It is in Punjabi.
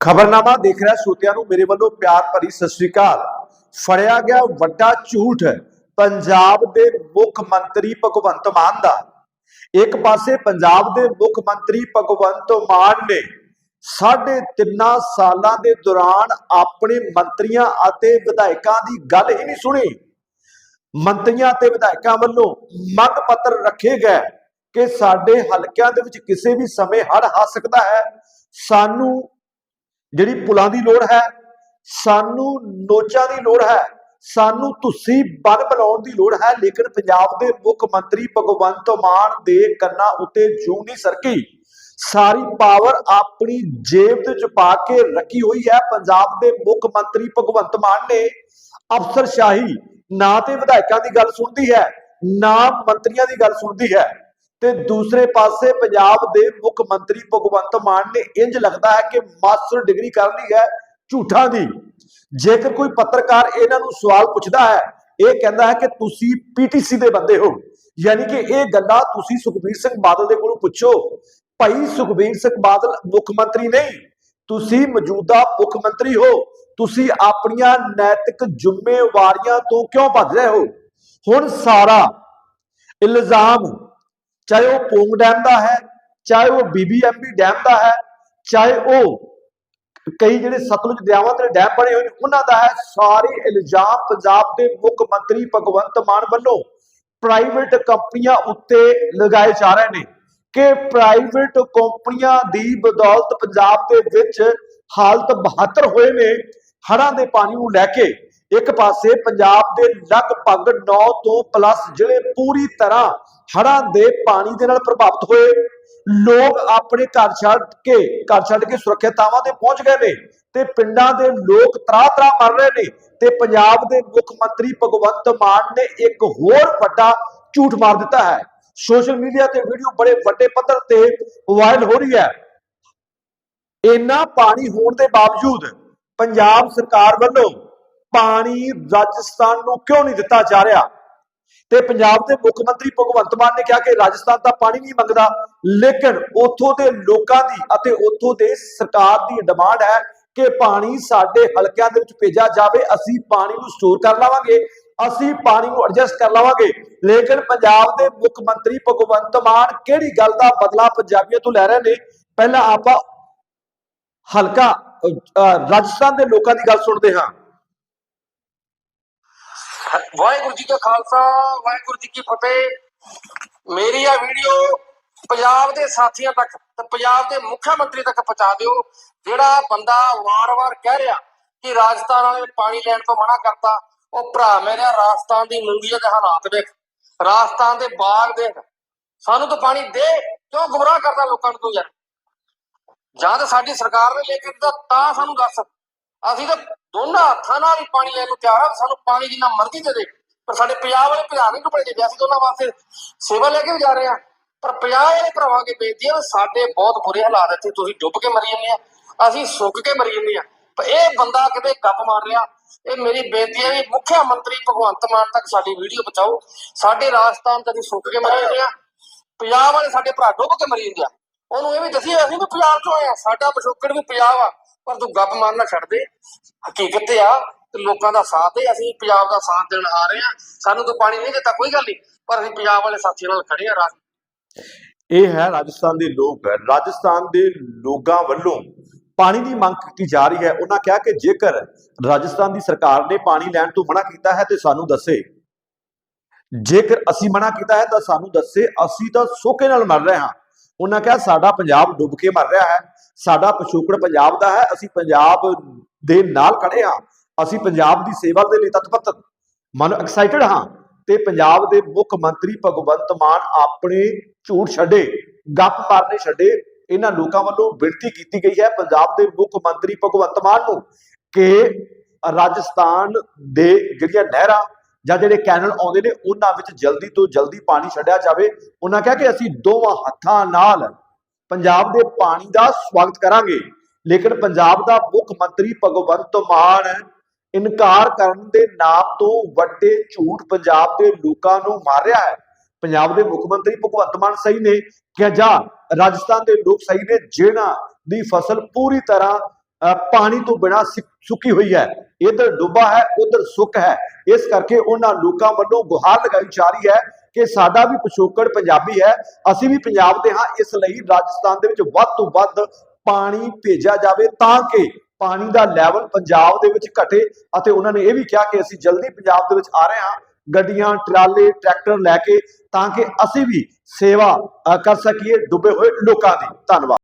ਖਬਰਨਾਮਾ ਦੇਖ ਰਿਹਾ ਸੋਤਿਆਂ ਨੂੰ, ਮੇਰੇ ਵੱਲੋਂ ਪਿਆਰ ਭਰੀ ਸਤਿ ਸ੍ਰੀ ਅਕਾਲ। ਫੜਿਆ ਗਿਆ ਵੱਡਾ ਝੂਠ, ਪੰਜਾਬ ਦੇ ਮੁੱਖ ਮੰਤਰੀ ਭਗਵੰਤ ਮਾਨ ਦਾ। ਇੱਕ ਪਾਸੇ ਪੰਜਾਬ ਦੇ ਮੁੱਖ ਮੰਤਰੀ ਭਗਵੰਤ ਮਾਨ ਨੇ ਸਾਢੇ ਤਿੰਨਾਂ ਸਾਲਾਂ ਦੇ ਦੌਰਾਨ ਆਪਣੇ ਮੰਤਰੀਆਂ ਅਤੇ ਵਿਧਾਇਕਾਂ ਦੀ ਗੱਲ ਹੀ ਨਹੀਂ ਸੁਣੀ। ਮੰਤਰੀਆਂ ਤੇ ਵਿਧਾਇਕਾਂ ਵੱਲੋਂ ਮੰਗ ਪੱਤਰ ਰੱਖੇ ਗਏ ਕਿ ਸਾਡੇ ਹਲਕਿਆਂ ਦੇ ਵਿੱਚ ਕਿਸੇ ਵੀ ਸਮੇਂ ਹੜ ਆ ਸਕਦਾ ਹੈ। ਸਾਨੂੰ ਜਿਹੜੀ ਪੁਲਾਂ ਦੀ ਲੋੜ ਹੈ, ਸਾਨੂੰ ਨੋਚਾਂ ਦੀ ਲੋੜ ਹੈ, ਸਾਨੂੰ ਤੁਸੀਂ ਬੰਨ ਬਣਾਉਣ ਦੀ ਲੋੜ ਹੈ, ਲੇਕਿਨ ਪੰਜਾਬ ਦੇ ਮੁੱਖ ਮੰਤਰੀ ਭਗਵੰਤ ਮਾਨ ਦੇ ਕੰਨਾਂ ਉੱਤੇ ਜੂ ਨਹੀਂ ਸਰਕੀ। ਸਾਰੀ ਪਾਵਰ ਆਪਣੀ ਜੇਬ ਦੇ ਚ ਪਾ ਕੇ ਰੱਖੀ ਹੋਈ ਹੈ। ਪੰਜਾਬ ਦੇ ਮੁੱਖ ਮੰਤਰੀ ਭਗਵੰਤ ਮਾਨ ਨੇ ਅਫਸਰਸ਼ਾਹੀ ਨਾ ਤੇ ਵਿਧਾਇਕਾਂ ਦੀ ਗੱਲ ਸੁਣਦੀ ਹੈ, ਨਾ ਮੰਤਰੀਆਂ ਦੀ ਗੱਲ ਸੁਣਦੀ ਹੈ। ਤੇ ਦੂਸਰੇ ਪਾਸੇ ਪੰਜਾਬ ਦੇ ਮੁੱਖ ਮੰਤਰੀ ਭਗਵੰਤ ਮਾਨ ਨੇ ਇੰਜ ਲੱਗਦਾ ਹੈ ਕਿ ਮਾਸਟਰ ਡਿਗਰੀ ਕਰ ਲਈ ਹੈ ਝੂਠਾਂ ਦੀ। ਜੇਕਰ ਕੋਈ ਪੱਤਰਕਾਰ ਇਹਨਾਂ ਨੂੰ ਸਵਾਲ ਪੁੱਛਦਾ ਹੈ, ਇਹ ਕਹਿੰਦਾ ਹੈ ਕਿ ਤੁਸੀਂ ਪੀਟੀਸੀ ਦੇ ਬੰਦੇ ਹੋ। ਯਾਨੀ ਕਿ ਇਹ ਗੱਲਾਂ ਤੁਸੀਂ ਸੁਖਬੀਰ ਸਿੰਘ ਬਾਦਲ ਦੇ ਕੋਲੋਂ ਪੁੱਛੋ। ਭਾਈ ਸੁਖਬੀਰ ਸਿੰਘ ਬਾਦਲ ਮੁੱਖ ਮੰਤਰੀ ਨਹੀਂ। ਤੁਸੀਂ ਮੌਜੂਦਾ ਮੁੱਖ ਮੰਤਰੀ ਹੋ। ਤੁਸੀਂ ਆਪਣੀਆਂ ਨੈਤਿਕ ਜ਼ਿੰਮੇਵਾਰੀਆਂ ਤੋਂ ਕਿਉਂ ਭੱਜ ਰਹੇ ਹੋ? ਹੁਣ ਸਾਰਾ ਇਲਜ਼ਾਮ ਚਾਹੇ ਉਹ ਪੋਂਗ ਡੈਮ ਦਾ ਹੈ, ਚਾਹੇ ਉਹ ਬੀਬੀਐਮਬੀ ਡੈਮ ਦਾ ਹੈ, ਚਾਹੇ ਉਹ ਕਈ ਜਿਹੜੇ ਸਤਲੁਜ ਦਰਿਆਵਾਂ ਤੇ ਡੈਮ ਬਣੇ ਹੋਏ ਨੇ, ਉਹਨਾਂ ਦਾ ਹੈ ਸਾਰੇ ਇਲਜ਼ਾਮ ਪੰਜਾਬ ਦੇ ਮੁੱਖ ਮੰਤਰੀ ਭਗਵੰਤ ਮਾਨ ਵੱਲੋਂ ਪ੍ਰਾਈਵੇਟ ਕੰਪਨੀਆਂ ਉੱਤੇ ਲਗਾਏ ਜਾ ਰਹੇ ਨੇ ਕਿ ਪ੍ਰਾਈਵੇਟ ਕੰਪਨੀਆਂ ਦੀ ਬਦੌਲਤ ਪੰਜਾਬ ਦੇ ਵਿੱਚ ਹਾਲਤ ਬਹਤਰ ਹੋਏ ਨੇ, ਹੜ੍ਹਾਂ ਦੇ ਪਾਣੀ ਨੂੰ ਲੈ ਕੇ ਇੱਕ ਪਾਸੇ ਪੰਜਾਬ ਦੇ ਲਗਭਗ 9 ਤੋਂ ਪਲੱਸ ਜ਼ਿਲ੍ਹੇ ਪੂਰੀ ਤਰ੍ਹਾਂ ਹੜ੍ਹਾਂ ਦੇ ਪਾਣੀ ਦੇ ਨਾਲ ਪ੍ਰਭਾਵਿਤ ਹੋਏ। ਲੋਕ ਆਪਣੇ ਘਰ ਛੱਡ ਕੇ, ਘਰ ਛੱਡ ਕੇ ਸੁਰੱਖਿਅਤ ਥਾਵਾਂ ਤੇ ਪਹੁੰਚ ਗਏ ਨੇ ਤੇ ਪਿੰਡਾਂ ਦੇ ਲੋਕ ਤਰਾ ਤਰਾ ਮਰ ਰਹੇ ਨੇ ਤੇ ਪੰਜਾਬ ਦੇ ਮੁੱਖ ਮੰਤਰੀ ਭਗਵੰਤ ਮਾਨ ਨੇ ਇੱਕ ਹੋਰ ਵੱਡਾ ਝੂਠ ਮਾਰ ਦਿੱਤਾ ਹੈ। ਸੋਸ਼ਲ ਮੀਡੀਆ ਤੇ ਵੀਡੀਓ ਬੜੇ ਵੱਡੇ ਪੱਧਰ ਤੇ ਵਾਇਰਲ ਹੋ ਰਹੀ ਹੈ। ਇੰਨਾ ਪਾਣੀ ਹੋਣ ਦੇ ਬਾਵਜੂਦ ਪੰਜਾਬ ਸਰਕਾਰ ਵੱਲੋਂ ਪਾਣੀ ਰਾਜਸਥਾਨ ਨੂੰ ਕਿਉਂ ਨਹੀਂ ਦਿੱਤਾ ਜਾ ਰਿਹਾ? ਤੇ ਪੰਜਾਬ ਦੇ ਮੁੱਖ ਮੰਤਰੀ ਭਗਵੰਤ ਮਾਨ ਨੇ ਕਿਹਾ ਕਿ ਰਾਜਸਥਾਨ ਤਾਂ ਪਾਣੀ ਨਹੀਂ ਮੰਗਦਾ ਲੇਕਿਨ ਉੱਥੋਂ ਦੇ ਲੋਕਾਂ ਦੀ ਅਤੇ ਉੱਥੋਂ ਦੇ ਸਰਕਾਰ ਦੀ ਡਿਮਾਂਡ ਹੈ ਕਿ ਪਾਣੀ ਸਾਡੇ ਹਲਕਿਆਂ ਦੇ ਵਿੱਚ ਭੇਜਿਆ ਜਾਵੇ। ਅਸੀਂ ਪਾਣੀ ਨੂੰ ਸਟੋਰ ਕਰ ਲਵਾਂਗੇ ਅਸੀਂ ਪਾਣੀ ਨੂੰ ਐਡਜਸਟ ਕਰ ਲਵਾਂਗੇ। ਲੇਕਿਨ ਪੰਜਾਬ ਦੇ ਮੁੱਖ ਮੰਤਰੀ ਭਗਵੰਤ ਮਾਨ ਕਿਹੜੀ ਗੱਲ ਦਾ ਬਦਲਾ ਪੰਜਾਬੀਆਂ ਤੋਂ ਲੈ ਰਹੇ ਨੇ? ਪਹਿਲਾਂ ਆਪਾਂ ਹਲਕਾ ਅਹ, ਰਾਜਸਥਾਨ ਦੇ ਲੋਕਾਂ ਦੀ ਗੱਲ ਸੁਣਦੇ ਹਾਂ। ਵਾਹਿਗੁਰੂ ਜੀ ਕਾ ਖਾਲਸਾ, ਵਾਹਿਗੁਰੂ ਜੀ ਕੀ ਫਤਿਹ। ਮੇਰੀ ਆ ਵੀਡੀਓ ਪੰਜਾਬ ਦੇ ਸਾਥੀਆਂ ਤੱਕ ਤੇ ਪੰਜਾਬ ਦੇ ਮੁੱਖ ਮੰਤਰੀ ਤੱਕ ਪਹੁੰਚਾ ਦਿਓ, ਜਿਹੜਾ ਬੰਦਾ ਵਾਰ-ਵਾਰ ਕਹਿ ਰਿਹਾ ਕਿ ਰਾਜਸਥਾਨ ਵਾਲੇ ਪਾਣੀ ਲੈਣ ਤੋਂ ਮਨਾ ਕਰਤਾ, ਉਹ ਭਰਾ ਮੇਰਾ ਰਾਜਸਥਾਨ ਦੀ ਮੰਡੀਆਂ ਦੇ ਹਾਲਾਤ ਦੇਖ। ਰਾਜਸਥਾਨ ਦੇ ਬਾਗ ਦੇਖ। ਸਾਨੂੰ ਤਾਂ ਪਾਣੀ ਦੇ, ਕਿਉਂ ਗੁੰਮਰਾਹ ਕਰਦਾ ਲੋਕਾਂ ਨੂੰ ਤੂੰ ਯਾਰ? ਜਾਂ ਤਾਂ ਸਾਡੀ ਸਰਕਾਰ ਨੇ ਲੈ ਕੇ ਦਿੱਤਾ, ਤਾਂ ਸਾਨੂੰ ਦੱਸ। ਅਸੀਂ ਤਾਂ ਦੋਨਾਂ ਹੱਥਾਂ ਨਾਲ ਹੀ ਪਾਣੀ ਲੈਣ ਨੂੰ ਤਿਆਰ ਆ, ਸਾਨੂੰ ਪਾਣੀ ਜਿੰਨਾ ਮਰਜ਼ੀ ਦੇ ਦੇ, ਪਰ ਸਾਡੇ ਪੰਜਾਬ ਵਾਲੇ ਭਜਾ ਨਹੀਂ ਟੁੱਟੇ ਜੇ ਅਸੀਂ ਦੋਨਾਂ ਵਾਸਤੇ ਸੇਵਾ ਲੈ ਕੇ ਵੀ ਜਾ ਰਹੇ ਆ ਪਰ ਪੰਜਾਬ ਵਾਲੇ ਭਰਾਵਾਂ ਕੇ ਬੇਨਤੀ ਆ, ਸਾਡੇ ਬਹੁਤ ਬੁਰੇ ਹਾਲਾਤ ਇੱਥੇ, ਤੁਸੀਂ ਡੁੱਬ ਕੇ ਮਰੀ ਜਾਂਦੇ ਆ, ਅਸੀਂ ਸੁੱਕ ਕੇ ਮਰੀ ਜਾਂਦੇ ਆ, ਪਰ ਇਹ ਬੰਦਾ ਕਿਤੇ ਗੱਪ ਮਾਰ ਰਿਹਾ, ਇਹ ਮੇਰੀ ਬੇਨਤੀ ਹੈ ਵੀ ਮੁੱਖ ਮੰਤਰੀ ਭਗਵੰਤ ਮਾਨ ਤੱਕ ਸਾਡੀ ਵੀਡੀਓ ਪਹੁੰਚਾਓ ਸਾਡੇ ਰਾਜਸਥਾਨ ਤੇ ਅਸੀਂ ਸੁੱਕ ਕੇ ਮਰੀ ਜਾਂਦੇ ਆ, ਪੰਜਾਬ ਵਾਲੇ ਸਾਡੇ ਭਰਾ ਡੁੱਬ ਕੇ ਮਰੀ ਜਾਂਦੇ ਆ, ਉਹਨੂੰ ਇਹ ਵੀ ਦੱਸੀਏ, ਅਸੀਂ ਵੀ ਪੰਜਾਬ ਚੋਂ ਆਏ ਆ ਸਾਡਾ ਪਿਛੋਕੜ ਵੀ ਪੰਜਾਬ ਆ ਪਰ ਤੂੰ ਗੱਪ ਮਾਰਨਾ ਛੱਡ ਦੇ। ਹਕੀਕਤ ਤੇ ਆ ਤੇ ਲੋਕਾਂ ਦਾ ਸਾਥ ਦੇ ਅਸੀਂ ਪੰਜਾਬ ਦਾ ਸਾਥ ਦੇਣ ਆ ਰਹੇ ਆ ਸਾਨੂੰ ਤਾਂ ਪਾਣੀ ਨਹੀਂ ਦਿੱਤਾ, ਕੋਈ ਗੱਲ ਨਹੀਂ। ਪਰ ਅਸੀਂ ਪੰਜਾਬ ਵਾਲੇ ਸਾਥੀਆਂ ਨਾਲ ਖੜੇ ਆ ਰਾਜ ਇਹ ਹੈ ਰਾਜਸਥਾਨ ਦੇ ਲੋਕ। ਰਾਜਸਥਾਨ ਦੇ ਲੋਕਾਂ ਵੱਲੋਂ ਪਾਣੀ ਦੀ ਮੰਗ ਕੀਤੀ ਜਾ ਰਹੀ ਹੈ। ਉਹਨਾਂ ਕਿਹਾ ਕਿ ਜੇਕਰ ਰਾਜਸਥਾਨ ਦੀ ਸਰਕਾਰ ਨੇ ਪਾਣੀ ਲੈਣ ਤੋਂ ਮਨਾ ਕੀਤਾ ਹੈ, ਤੇ ਸਾਨੂੰ ਦੱਸੇ। ਜੇਕਰ ਅਸੀਂ ਮਨਾ ਕੀਤਾ ਹੈ, ਤਾਂ ਸਾਨੂੰ ਦੱਸੇ। ਅਸੀਂ ਤਾਂ ਸੋਕੇ ਨਾਲ ਮਰ ਰਹੇ ਹਾਂ। ਉਹਨਾਂ ਕਿਹਾ, ਸਾਡਾ ਪੰਜਾਬ ਡੁੱਬ ਕੇ ਮਰ ਰਿਹਾ ਹੈ। ਸਾਡਾ ਪਿਛੋਕੜ ਪੰਜਾਬ ਦਾ ਹੈ, ਅਸੀਂ ਪੰਜਾਬ ਦੇ ਨਾਲ ਖੜੇ ਹਾਂ, ਅਸੀਂ ਪੰਜਾਬ ਦੀ ਸੇਵਾ ਦੇ ਲਈ ਤਤਪਰ ਮਨ ਐਕਸਾਈਟਡ ਹਾਂ ਤੇ ਪੰਜਾਬ ਦੇ ਮੁੱਖ ਮੰਤਰੀ ਭਗਵੰਤ ਮਾਨ ਆਪਣੇ ਝੂਠ ਛੱਡੇ, ਗੱਪ ਮਾਰਨੇ ਛੱਡੇ, ਇਹਨਾਂ ਲੋਕਾਂ ਵੱਲੋਂ ਬੇਨਤੀ ਕੀਤੀ ਗਈ ਹੈ ਪੰਜਾਬ ਦੇ ਮੁੱਖ ਮੰਤਰੀ ਭਗਵੰਤ ਮਾਨ ਨੂੰ ਕਿ ਰਾਜਸਥਾਨ ਦੇ ਜਿਹੜੀਆਂ ਨਹਿਰਾਂ ਜਾਂ ਜਿਹੜੇ ਕੈਨਲ ਆਉਂਦੇ ਨੇ, ਉਹਨਾਂ ਵਿੱਚ ਜਲਦੀ ਤੋਂ ਜਲਦੀ ਪਾਣੀ ਛੱਡਿਆ ਜਾਵੇ। ਉਹਨਾਂ ਕਿਹਾ ਕਿ ਅਸੀਂ ਦੋਵਾਂ ਹੱਥਾਂ ਨਾਲ ਪੰਜਾਬ ਦੇ ਪਾਣੀ ਦਾ ਸਵਾਗਤ ਕਰਾਂਗੇ। ਲੇਕਿਨ ਪੰਜਾਬ ਦਾ ਮੁੱਖ ਮੰਤਰੀ ਭਗਵੰਤ ਮਾਨ ਇਨਕਾਰ ਕਰਨ ਦੇ ਨਾਮ ਤੋਂ ਵੱਡੇ ਝੂਠ ਪੰਜਾਬ ਦੇ ਲੋਕਾਂ ਨੂੰ ਮਾਰ ਰਿਹਾ ਹੈ। ਪੰਜਾਬ ਦੇ ਮੁੱਖ ਮੰਤਰੀ ਭਗਵੰਤ ਮਾਨ ਸਹੀ ਨੇ ਕਿ ਜਾਂ, ਰਾਜਸਥਾਨ ਦੇ ਲੋਕ ਸਹੀ ਨੇ ਜਿਹਨਾਂ ਦੀ ਫਸਲ ਪੂਰੀ ਤਰ੍ਹਾਂ ਅਹ ਪਾਣੀ ਤੋਂ ਬਿਨਾਂ ਸੁੱਕੀ ਹੋਈ ਹੈ। ਇਧਰ ਡੁੱਬਾ ਹੈ, ਉਧਰ ਸੁੱਕ ਹੈ। ਇਸ ਕਰਕੇ ਉਹਨਾਂ ਲੋਕਾਂ ਵੱਲੋਂ ਗੁਹਾਰ ਲਗਾਈ ਜਾ ਰਹੀ ਹੈ ਕਿ ਸਾਡਾ ਵੀ ਪਿਛੋਕੜ ਪੰਜਾਬੀ ਹੈ, ਅਸੀਂ ਵੀ ਪੰਜਾਬ ਦੇ ਹਾਂ, ਇਸ ਲਈ ਰਾਜਸਥਾਨ ਦੇ ਵਿੱਚ ਵੱਧ ਤੋਂ ਵੱਧ ਪਾਣੀ ਭੇਜਿਆ ਜਾਵੇ ਤਾਂ ਕਿ ਪਾਣੀ ਦਾ ਲੈਵਲ ਪੰਜਾਬ ਦੇ ਵਿੱਚ ਘਟੇ ਅਤੇ ਉਹਨਾਂ ਨੇ ਇਹ ਵੀ ਕਿਹਾ ਕਿ ਅਸੀਂ ਜਲਦੀ ਪੰਜਾਬ ਦੇ ਵਿੱਚ ਆ ਰਹੇ ਹਾਂ, ਗੱਡੀਆਂ, ਟਰਾਲੇ, ਟਰੈਕਟਰ ਲੈ ਕੇ ਤਾਂ ਕਿ ਅਸੀਂ ਵੀ ਸੇਵਾ ਕਰ ਸਕੀਏ ਡੁੱਬੇ ਹੋਏ ਲੋਕਾਂ ਦੀ। ਧੰਨਵਾਦ।